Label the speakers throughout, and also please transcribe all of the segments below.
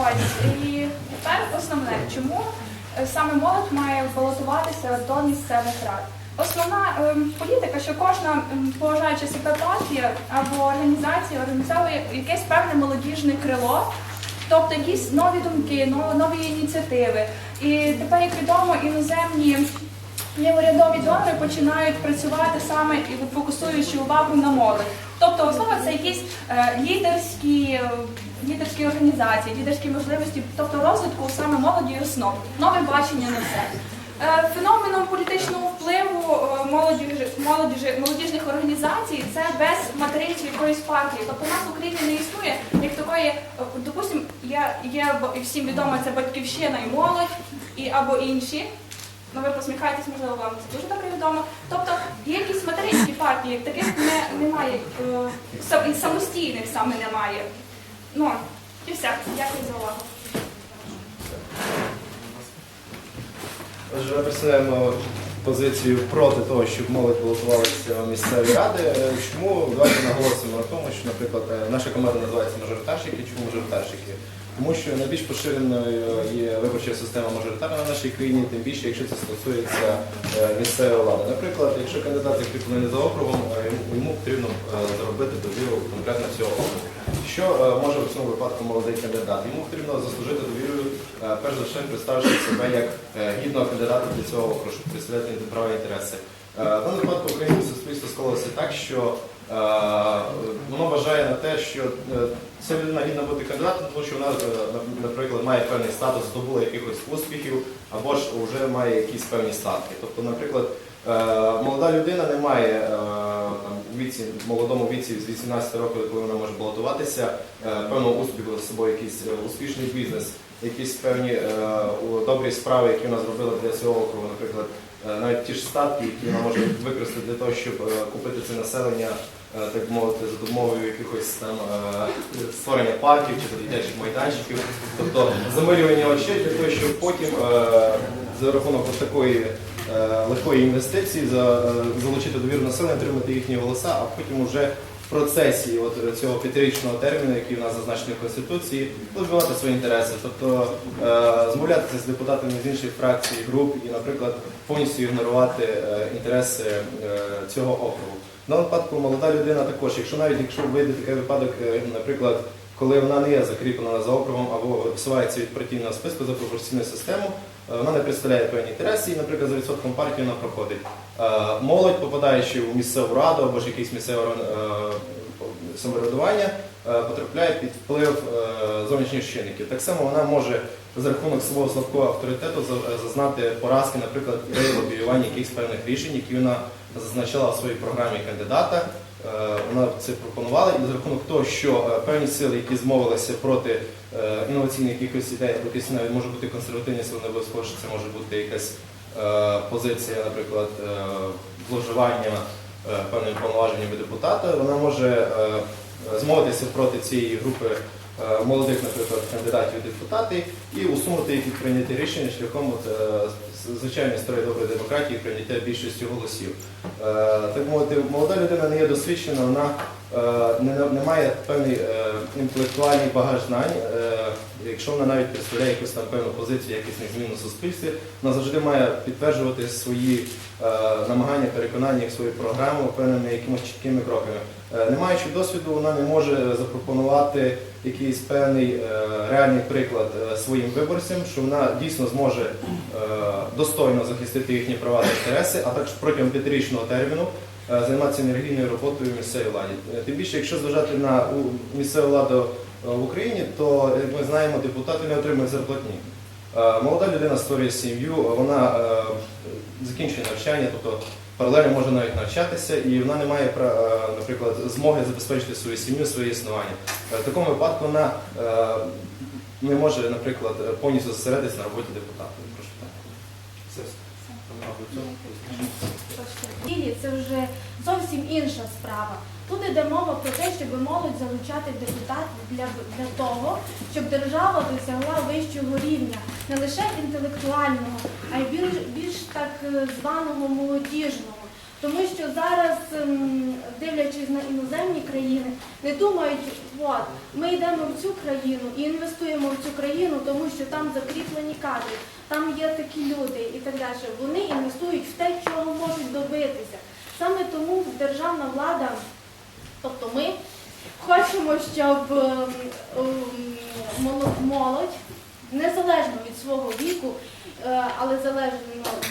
Speaker 1: Ось і тепер основне, чому е, саме молодь має балотуватися до місцевих рад. Основна ем, політика, що кожна ем, поважаюча себе партія або організація організовує якесь певне молодіжне крило, тобто якісь нові думки, но- нові ініціативи. І тепер, як відомо, іноземні неурядові донори починають працювати саме і фокусуючи увагу на молодь. Тобто основа це якісь е, лідерські, е, лідерські організації, лідерські можливості, тобто розвитку саме молоді і основ, нове бачення на все. Е, Феноменом політичного впливу е, молоді, молоді, молодіжних організацій це без материнства якоїсь партії. Тобто у нас в Україні не існує як такої, е, допустимо, є, є всім відомо це батьківщина і молодь, і або інші. Ну, ви посміхаєтесь, можливо, вам це дуже добре відомо. Тобто є якісь материнські партії, таких не, немає, е, самостійних саме немає. Ну, і все. Дякую за увагу.
Speaker 2: Отже, ми представляємо позицію проти того, щоб молодь балотувалася в місцеві ради. Чому давайте наголосимо на тому, що, наприклад, е, наша команда називається мажоритарщики. Чому мажоритарщики? Тому що найбільш поширеною є виборча система мажоритарна в нашій країні, тим більше, якщо це стосується е, місцевої влади. Наприклад, якщо кандидат закріплений за округом, е, йому- потрібно е, заробити довіру конкретно цього округу. Що може в цьому випадку молодий кандидат? Йому потрібно заслужити довіру, е, перш за все, представивши себе як гідного кандидата для цього округу, щоб представляти права інтереси. В даному випадку українське суспільство склалося так, що воно вважає на те, що е, ця людина гідна бути кандидатом, тому що вона, е, наприклад, має певний статус, здобула якихось успіхів, або ж вже має якісь певні статки. Тобто, наприклад, е, молода людина не має е, там, віці, молодому віці з 18 років, коли вона може балотуватися, е, певного успіху за собою, якийсь е, успішний бізнес, якісь певні е, добрі справи, які вона зробила для цього округу, наприклад, е, навіть ті ж статки, які вона може використати для того, щоб е, купити це населення, е, так мовити, за допомогою якихось там е, створення парків чи дитячих майданчиків, тобто замилювання очей для того, щоб потім е, за рахунок такої е, легкої інвестиції е, залучити довіру населення, отримати їхні голоса, а потім вже в процесі от цього п'ятирічного терміну, який у нас зазначений в Конституції, розвивати свої інтереси, тобто е, змовлятися з депутатами з інших фракцій, груп і, наприклад, повністю ігнорувати е, інтереси е, цього округу. Даному випадку молода людина також, якщо навіть якщо вийде такий випадок, е, наприклад, коли вона не є закріплена за округом або висувається від партійного списку за пропорційну систему, е, вона не представляє певні інтереси і, наприклад, за відсотком партії вона проходить. Е, Молодь, попадаючи в місцеву раду або ж якийсь місцеве самоврядування, потрапляє під вплив зовнішніх чинників. Так само вона може за рахунок свого слабкого авторитету зазнати поразки, наприклад, при лобіюванні якихось певних рішень, які вона зазначала в своїй програмі кандидата. Е, Вона це пропонувала, і за рахунок того, що е, певні сили, які змовилися проти е, інноваційних якихось ідей, або якісь навіть може бути консервативні сили, не обов'язково, що це може бути якась позиція, наприклад, зловживання певними повноваженнями депутата, вона може змовитися проти цієї групи молодих, наприклад, кандидатів депутати і усунути їх від прийняття рішення шляхом е, звичайної старої доброї демократії прийняття більшості голосів. Е, Так мовити, молода людина не є досвідчена, вона е, не, має певний е, інтелектуальний багаж знань. Е, Якщо вона навіть представляє якусь там певну позицію, якийсь змін у суспільстві, вона завжди має підтверджувати свої е, намагання, переконання, свою програму певними якимось чіткими кроками. Е, Не маючи досвіду, вона не може запропонувати якийсь певний е, реальний приклад е, своїм виборцям, що вона дійсно зможе е, достойно захистити їхні права та інтереси, а також протягом п'ятирічного терміну займатися енергійною роботою в місцевій владі. Тим більше, якщо зважати на місцеву владу в Україні, то як ми знаємо, депутати не отримують зарплатні. Молода людина створює сім'ю, вона закінчує навчання, тобто паралельно може навіть навчатися, і вона не має е, наприклад, змоги забезпечити свою сім'ю, своє існування. Е, В такому випадку вона е, не може, наприклад, повністю зосередитися на роботі депутата. Прошу так. Все.
Speaker 3: Це вже зовсім інша справа. Тут йде мова про те, щоб молодь залучати депутатів для, для того, щоб держава досягла вищого рівня, не лише інтелектуального, а й більш, більш так е, званого молодіжного. Тому що зараз, ем, дивлячись на іноземні країни, не думають, от, ми йдемо в цю країну і інвестуємо в цю країну, тому що там закріплені кадри, там є такі люди і так далі. Вони інвестують в те, чого можуть добитися. Саме тому державна влада, тобто ми, хочемо, щоб ем, ем, моло- молодь, незалежно від свого віку, е, але залежно,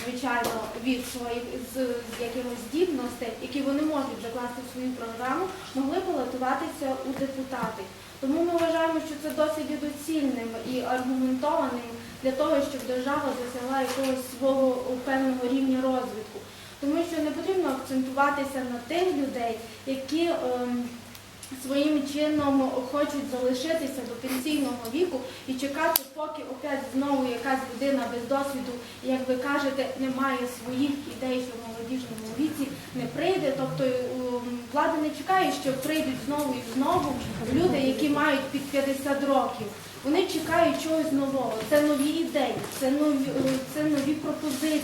Speaker 3: звичайно, від своїх з, з якихось здібностей, які вони можуть закласти в свою програму, могли балотуватися у депутати. Тому ми вважаємо, що це досить доцільним і аргументованим для того, щоб держава досягла якогось свого певного рівня розвитку. Тому що не потрібно акцентуватися на тих людей, які ем, своїм чином хочуть залишитися до пенсійного віку і чекати, поки опять знову якась людина без досвіду, як ви кажете, не має своїх ідей, що в молодіжному віці не прийде. Тобто ем, влада не чекає, що прийдуть знову і знову люди, які мають під 50 років. Вони чекають чогось нового. Це нові ідеї, це нові, е, це нові пропозиції,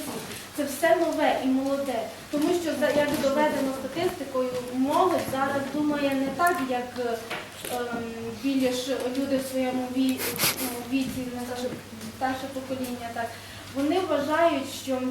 Speaker 3: це все нове і молоде. Тому що як доведено статистикою, молодь зараз думає не так, як е, ем, більш люди в своєму ну, віці, не старше покоління. Так вони вважають, що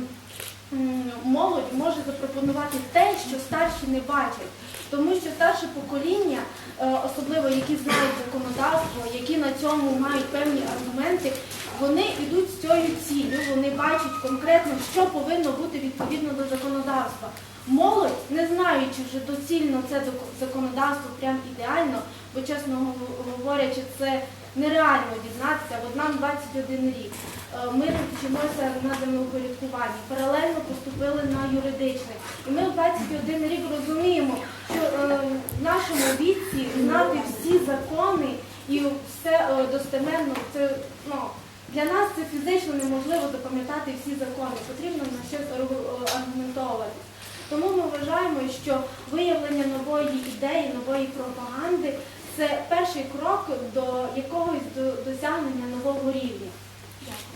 Speaker 3: молодь може запропонувати те, що старші не бачать. Тому що старше покоління, е, особливо які знають законодавство, які на цьому мають певні аргументи, вони йдуть з цією ціллю, вони бачать конкретно, що повинно бути відповідно до законодавства. Молодь, не знаючи вже доцільно це законодавство прям ідеально, бо чесно говорячи, це нереально дізнатися. От нам 21 рік. Е, Ми вчимося на землеупорядкуванні, паралельно поступили на юридичний. І ми в 21 рік розуміємо, що е, в нашому віці знати всі закони і все е, достеменно, це ну, для нас це фізично неможливо запам'ятати всі закони. Потрібно на щось аргу- е. Тому ми вважаємо, що виявлення нової ідеї, нової пропаганди це перший крок до якогось до- досягнення нового рівня. Дякую.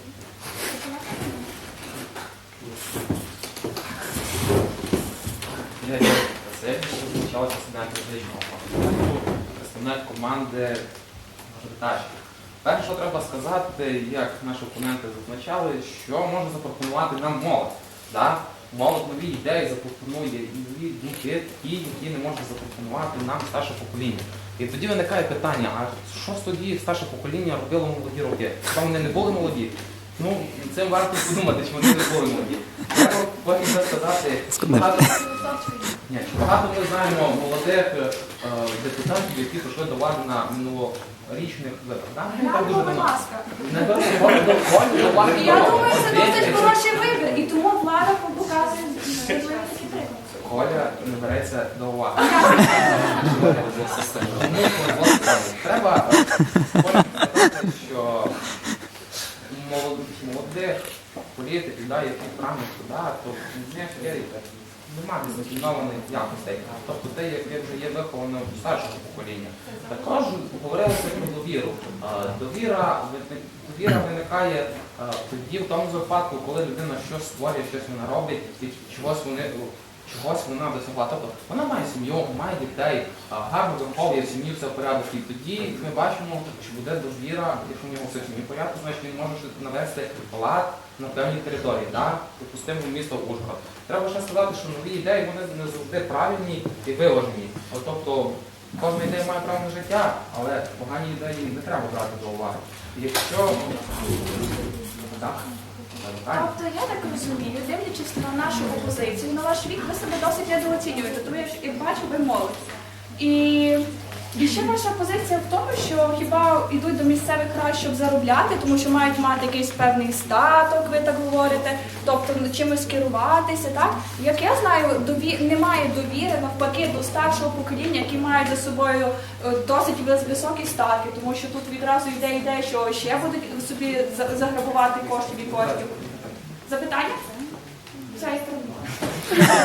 Speaker 4: Представник команди мажоритарщиків. Перше, що треба сказати, як наші опоненти зазначали, що може запропонувати нам молодь. Да? Молодь нові ідеї запропонує нові думки, такі, які не може запропонувати нам старше покоління. І тоді виникає питання, а що ж тоді старше покоління робило молоді роки? Хіба вони не були молоді? Ну, цим варто подумати, чи вони не були молоді. Треба потім сказати, багато ні, багато ми знаємо молодих е, депутатів, які прийшли до влади на минулорічних виборах. Да? Ну,
Speaker 1: будь ласка. Я думаю, це досить хороший вибір, і тому влада показує.
Speaker 4: Коля не береться до уваги. Треба е, потім сказати, що молод- молодих політиків, да, які прагнуть туди, то в немає дисциплінованих якостей. Тобто те, яке вже є виховано у старшого покоління. Також говорилося про довіру. Довіра, довіра виникає тоді в тому випадку, коли людина щось створює, щось вона робить чогось вони. Чогось вона досягла. Тобто вона має сім'ю, має дітей, гарно виховує в сім'ї все в порядку. І тоді ми бачимо, що буде довіра, якщо в нього все сім'ї порядку, значить він може навести лад на певній території, да? допустимо місто Ужгород. Треба ще сказати, що нові ідеї вони не завжди правильні і виважені. От, тобто кожна ідея має право на життя, але погані ідеї не треба брати до уваги. Якщо так.
Speaker 1: Тобто я так розумію, дивлячись на нашу опозицію, на ваш вік, ви себе досить недооцінюєте, тому я як бачу, ви молодь. І, і ще ваша позиція в тому, що хіба йдуть до місцевих рад, щоб заробляти, тому що мають мати якийсь певний статок, ви так говорите, тобто чимось керуватися, так? Як я знаю, дові... немає довіри навпаки до старшого покоління, які мають за собою е, досить високі статки, тому що тут відразу йде ідея, що ще будуть собі за- заграбувати коштів і коштів. Запитання? Ця історія.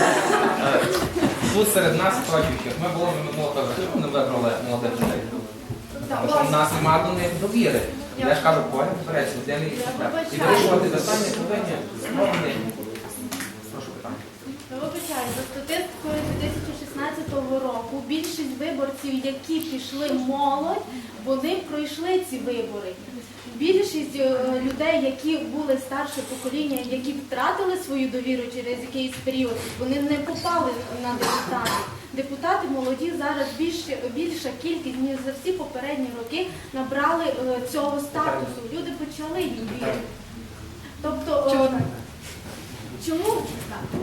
Speaker 4: Тут серед нас хочучих, ми були минулого чому не вибрали молодих людей? Тому що в нас немає до них довіри. Я ж кажу, Коля береться, де не і вирішувати питання повинні змовні.
Speaker 3: Вибачаю, за статистикою 2016 року більшість виборців, які пішли молодь, вони пройшли ці вибори. Більшість е, людей, які були старше покоління, які втратили свою довіру через якийсь період, вони не попали на депутатів. Депутати молоді зараз більше, більша кількість, ніж за всі попередні роки, набрали е, цього статусу. Люди почали їм вірити. Тобто, е? Чому,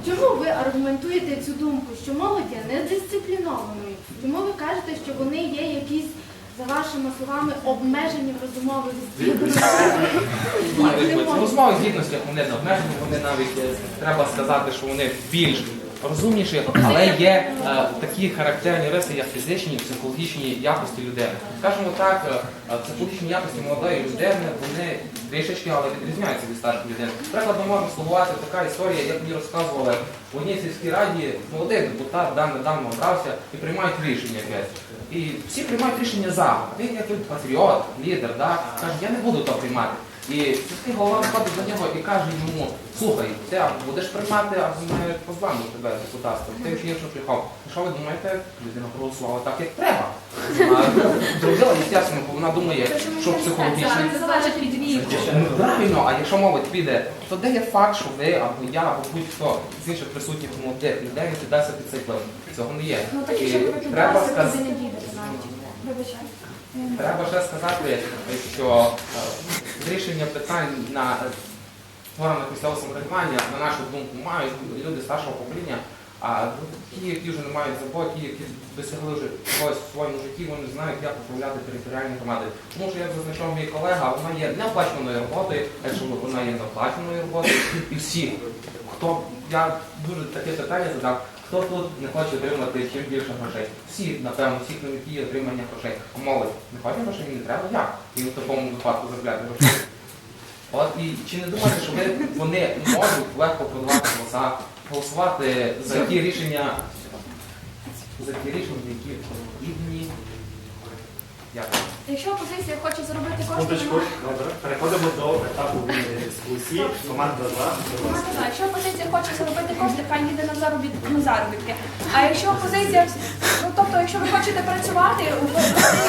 Speaker 3: чому ви аргументуєте цю думку, що молодь є недисциплінованою? Чому ви кажете, що вони є якісь, за вашими словами, обмежені в розумових здібностях?
Speaker 4: Розмови здібностях вони не обмежені, вони навіть е, треба сказати, що вони більш розумніші, але є е, такі характерні риси, як фізичні психологічні якості людини. Скажімо так, е, е, психологічні якості молодої людини вони трішечки, але відрізняються від старшої людини. Прикладом може слугувати така історія, як мені розказували в одній сільській раді, молодий депутат да, недавно обрався і приймають рішення якесь. І всі приймають рішення за. Він як патріот, лідер, да, каже, я не буду то приймати. І сільський голова виходить до нього і каже йому, слухай, ти або будеш приймати, або ми позбавимо тебе депутатства. Ти ж іншого приїхав. Що ви думаєте? Людина проголосувала так, як треба. Зробила, звісно, бо вона думає, що психологічно.
Speaker 1: Це залежить від.
Speaker 4: Ну, Правильно, а якщо молодь піде, то де є факт, що ви або я, або будь-хто з інших присутніх молодих людей не піддасться під цей вплив? Цього не є.
Speaker 1: Ну так
Speaker 4: І треба сказати.
Speaker 1: туди
Speaker 4: Треба ще сказати, що е, рішення питань на органах місцевого самоврядування, на нашу думку, мають люди старшого покоління, а ті, які вже не мають забот, ті, які досягли вже чогось в своєму житті, вони знають, як управляти територіальні громади. Тому що, як зазначав мій колега, вона є неоплаченою роботою, якщо вона є неоплаченою роботою, і всі, хто я дуже таке питання задав. Хто тут не хоче отримати чим більше грошей? Всі, напевно, всі на меті отримання грошей. Молодь не хоче грошей, не треба як? І в такому випадку заробляти гроші. От і чи не думаєте, що ви, вони можуть легко продавати голоса, голосувати за ті рішення, за ті рішення, які потрібні? Дякую.
Speaker 1: Якщо опозиція хоче заробити кошти,
Speaker 5: Секундочку, добре. Переходимо до етапу вільної дискусії. Команда за.
Speaker 1: сказала, якщо опозиція хоче заробити кошти, хай їде на заробітки, на заробітки. А якщо опозиція, ну тобто, якщо ви хочете працювати, у ви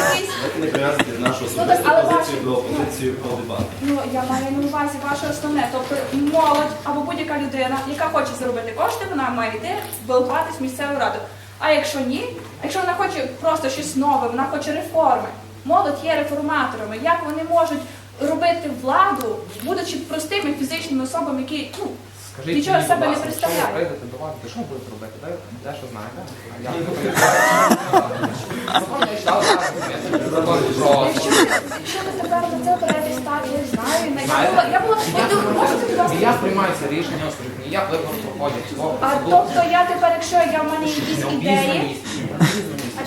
Speaker 1: якийсь
Speaker 2: не прив'язати нашу
Speaker 1: Ну,
Speaker 2: особисту
Speaker 1: але
Speaker 2: позицію до опозиції про дебати.
Speaker 1: Ну, я маю на увазі ваше основне, тобто молодь або будь-яка людина, яка хоче заробити кошти, вона має йти балотуватись в місцеву раду. А якщо ні, якщо вона хоче просто щось нове, вона хоче реформи. Молодь є реформаторами. Як вони можуть робити владу, будучи простими фізичними особами, які ну,
Speaker 4: Скажіть,
Speaker 1: Нічого
Speaker 4: мені,
Speaker 1: себе
Speaker 4: будь
Speaker 1: не
Speaker 4: ласка. Якщо ви прийдете до влади, то що ви будете робити? Де що знаєте? Я Закон я читав, закон про
Speaker 1: якщо, якщо ви тепер до цього беретесь так, я знаю, я
Speaker 4: Знаєте,
Speaker 1: була, я була, От, можете, будь ласка,
Speaker 4: І як приймається рішення, скажіть мені, як вибори проходять?
Speaker 1: А тобто я тепер, якщо я в мене якісь ідеї,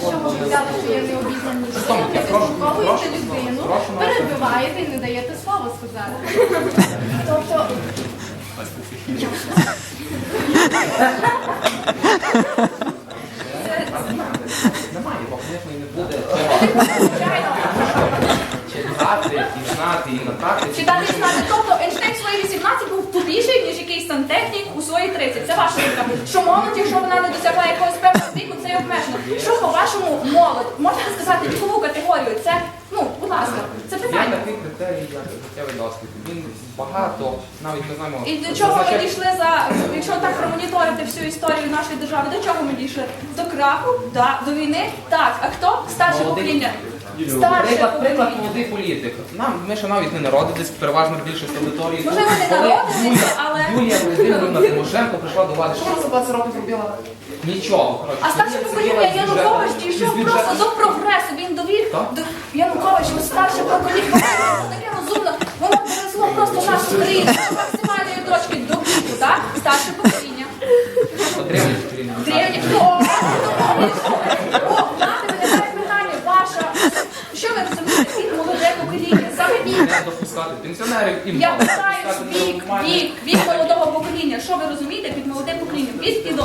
Speaker 3: що ви взяли, що я не обізнані?
Speaker 4: Що там?
Speaker 3: Ви заслуховуєте людину, перебиваєте і не даєте слова сказати.
Speaker 1: тобто
Speaker 4: Немає, бо і не буде читати, і знати, і на практиці.
Speaker 1: Читати знати. Тобто Ейнштейн в свої 18 був тупіший, ніж якийсь сантехнік у свої 30. Це ваша думка. Що молодь, якщо вона не досягла якогось певного віку, це є обмежено. Що по-вашому молодь? Можете сказати вікову категорію? Це, ну, будь ласка, це
Speaker 4: Є
Speaker 1: питання.
Speaker 4: такий критерій, як життєвий досвід. Він багато, навіть ми знаємо,
Speaker 1: І до чого ми
Speaker 4: зазначає-
Speaker 1: дійшли за, якщо так промоніторити всю історію нашої держави, до чого ми дійшли? До краху, да, до війни? Так. А хто? Старше
Speaker 4: Молодий.
Speaker 1: покоління. Старше
Speaker 4: Приклад, приклад
Speaker 1: покоління.
Speaker 4: молодий політик. Нам ми ще навіть не народились, переважно більшість аудиторії.
Speaker 1: Можливо, не
Speaker 4: Коли
Speaker 1: народилися,
Speaker 4: Юлія,
Speaker 1: але-
Speaker 4: Юлія Володимирівна Тимошенко прийшла до влади. Що вона за 20 років зробила? Нічого. коротше.
Speaker 1: А старше
Speaker 4: Сиділа
Speaker 1: покоління
Speaker 4: з
Speaker 1: Янукович
Speaker 4: бюджетом-
Speaker 1: дійшов
Speaker 4: бюджетом.
Speaker 1: просто до прогресу. Він довів
Speaker 4: Так.
Speaker 1: до Янукович, старше покоління. Воно таке розумно. Воно привезло просто нашу країну до максимальної точки до піку, так? Старше покоління.
Speaker 4: Древнє покоління.
Speaker 1: Древні хто? О, знаєте, виникає питання, ваша. Що ви розумієте під молоде покоління? Саме вік.
Speaker 4: Не допускати пенсіонерів і
Speaker 1: Я
Speaker 4: молодь.
Speaker 1: питаю вік, вік, вік молодого покоління. Що ви розумієте під молодим поколінням? Від і до.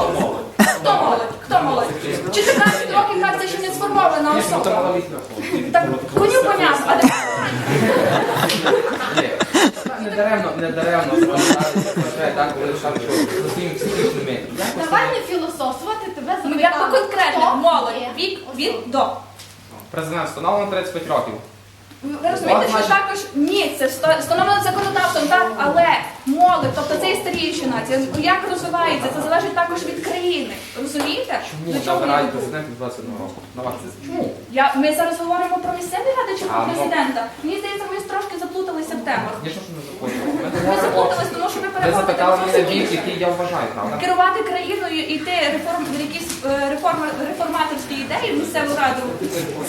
Speaker 1: Хто молодь? Хто молодь? 14 років, так це ще не сформована
Speaker 4: ну,
Speaker 1: особа. Так коню понятно, а де.
Speaker 4: Не даремно, не даремно так, коли лишали, що з своїми психічними
Speaker 3: Давайте
Speaker 1: Я по конкретно
Speaker 3: Хто
Speaker 1: молодь,
Speaker 3: є?
Speaker 1: вік від до.
Speaker 4: Президент встановлено 35 років.
Speaker 1: Ви розумієте, що також ні, це вста- встановлено законодавством, так, але молодь, тобто це і старіші нації, як розвивається, це залежить також від країни. Розумієте?
Speaker 4: Чому забирають
Speaker 1: веду?
Speaker 4: 21 року? На вас це чому?
Speaker 1: Я, ми зараз говоримо про місцеві ради чи про
Speaker 4: ну-
Speaker 1: президента. Мені здається, ми трошки заплуталися в темах.
Speaker 4: Звісно, що не заходимо. Ми
Speaker 1: Ми заплуталися, тому що ви
Speaker 4: Ви запитали мене вік, який я вважаю, правда?
Speaker 1: Керувати країною і йти реформ, в якісь е, реформа, реформаторські ідеї в місцеву раду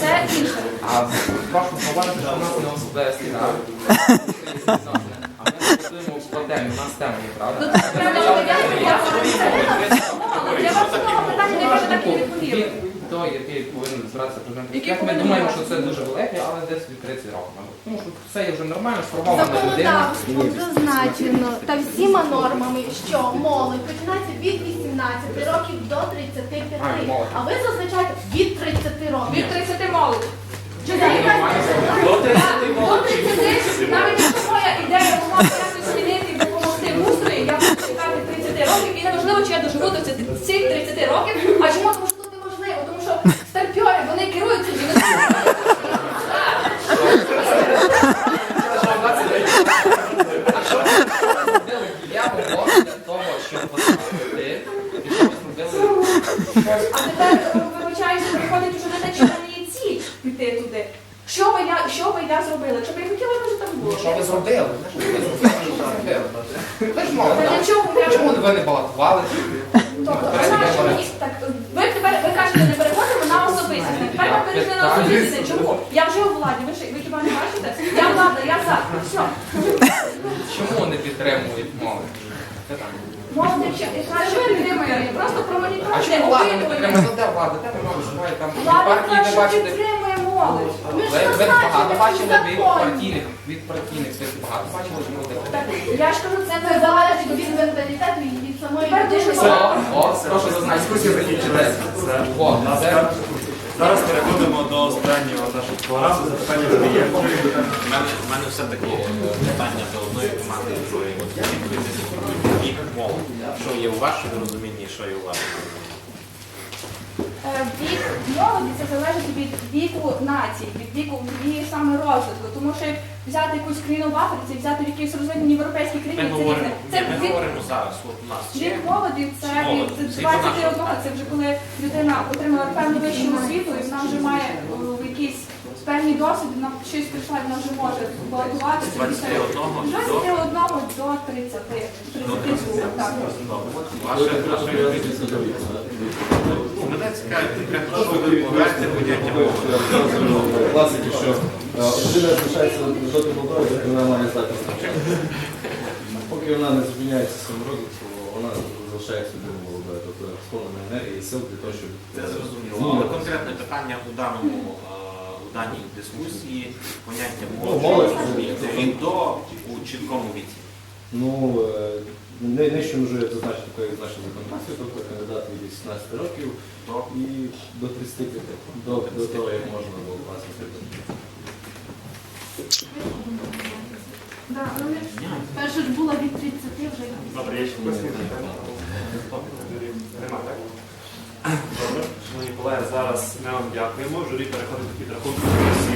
Speaker 1: це інше.
Speaker 4: А прошу говорити, що у нас не особисті, так? А ми працюємо по темі, у нас тема є,
Speaker 1: Ну
Speaker 4: правда?
Speaker 1: так правда, я я але для вас цього питання не може так і відповів.
Speaker 4: Той, який повинен збиратися президентом. Як ми думаємо, що це дуже велике, але десь від 30 років. мабуть. Тому що це є вже нормально, сформована людина.
Speaker 3: Законодавством зазначено та всіма нормами, що молодь починається від 18 років до 35.
Speaker 4: Ай, молодь.
Speaker 3: А ви зазначаєте від 30 років.
Speaker 1: Від 30 молодь. Чи
Speaker 4: Це.
Speaker 5: До 30
Speaker 1: До 30, навіть якщо моя ідея була якось змінити і допомогти устрої, я буду чекати 30 років, і неважливо, чи я доживу до цих 30 років. А чому? Тому що тут неможливо, тому що старпьори, вони керують собі.
Speaker 4: Я говорю для того, щоб щось.
Speaker 1: А тепер е, вибачаюся, приходить уже не те, піти туди. Що би я, що би я зробила? Якщо там було.
Speaker 4: Що ви зробили? Ви? Ви ж так? ви не балотували?
Speaker 1: Тобто, ви так ви ви кажете, не переходимо на особистість. Тепер ми перейшли на особистість. Чому? Я вже у владі. Ви ж ви не бачите? Я влада, я за. Все.
Speaker 4: Чому не підтримують молодь?
Speaker 1: Молоді краще підтримує. Просто
Speaker 4: А
Speaker 1: промоніторити,
Speaker 4: чому влада не
Speaker 1: опитування.
Speaker 4: підтримує? Ну, Де влада? Де ви виступаєте? Там
Speaker 1: Влада
Speaker 4: партії ви
Speaker 1: краще
Speaker 4: бачите.
Speaker 1: підтримує молодь.
Speaker 3: Ми ж
Speaker 4: Ви, ви багато
Speaker 3: в
Speaker 4: бачили від
Speaker 3: законі.
Speaker 4: партійних, від партійних списків багато бачили, що.
Speaker 1: Так, я ж кажу, це
Speaker 3: Це
Speaker 1: не
Speaker 3: залежить від менталітету і від самої
Speaker 1: Тепер дуже
Speaker 3: людини.
Speaker 4: Все, о, прошу зазнати.
Speaker 5: Дискусія закінчилася. Все.
Speaker 4: О, це.
Speaker 5: Зараз переходимо до останнього нашого програму. Запитання вже є.
Speaker 6: У мене, у мене все-таки питання до одної команди і другої. От вік молодь. Що є у вашому розумінні, що є у вашому розумінні?
Speaker 1: Е, Вік молоді це залежить від віку нації, від віку її саме розвитку. Тому що як взяти якусь країну в Африці, взяти в якійсь розвиненій європейській
Speaker 6: Ми
Speaker 1: країні, це
Speaker 6: говоримо,
Speaker 1: різне.
Speaker 6: ні,
Speaker 1: Це
Speaker 6: ми
Speaker 1: вік,
Speaker 6: говоримо зараз. От у нас
Speaker 1: вік молоді це
Speaker 6: Молоді.
Speaker 1: від
Speaker 6: Це
Speaker 1: 21, це вже коли людина отримала певну вищу освіту, і вона вже має о, якийсь певний досвід, вона щось прийшла, і вона вже може балотуватися.
Speaker 6: З 21 до-
Speaker 1: 21 до 30. 32, так.
Speaker 6: ваше ваше Мене цікавить ви поняття мови.
Speaker 2: Класики, що е, людина залишається доти молодою, доки вона має навчати. Поки вона не зупиняється розвитку, вона залишається дуже молодою, тобто сповнена енергії і сил для того, щоб
Speaker 6: Це
Speaker 2: е,
Speaker 6: зрозуміло. Але конкретне питання у даному е, у даній дискусії поняття
Speaker 2: Ну,
Speaker 6: молоді від до у чіткому віці.
Speaker 2: Ну, е, не- нижче може зазначити таке відзначення законодавстві, тобто кандидат від 18 років
Speaker 6: До
Speaker 2: і до 35, до, до того, як можна було наприклад.
Speaker 3: Да, ну, перша ж було від 30 вже.
Speaker 5: Добре, є ще якісь? Нема, так? Добре, шановні колеги, зараз ми вам дякуємо. Журі переходить до підрахунку голосів.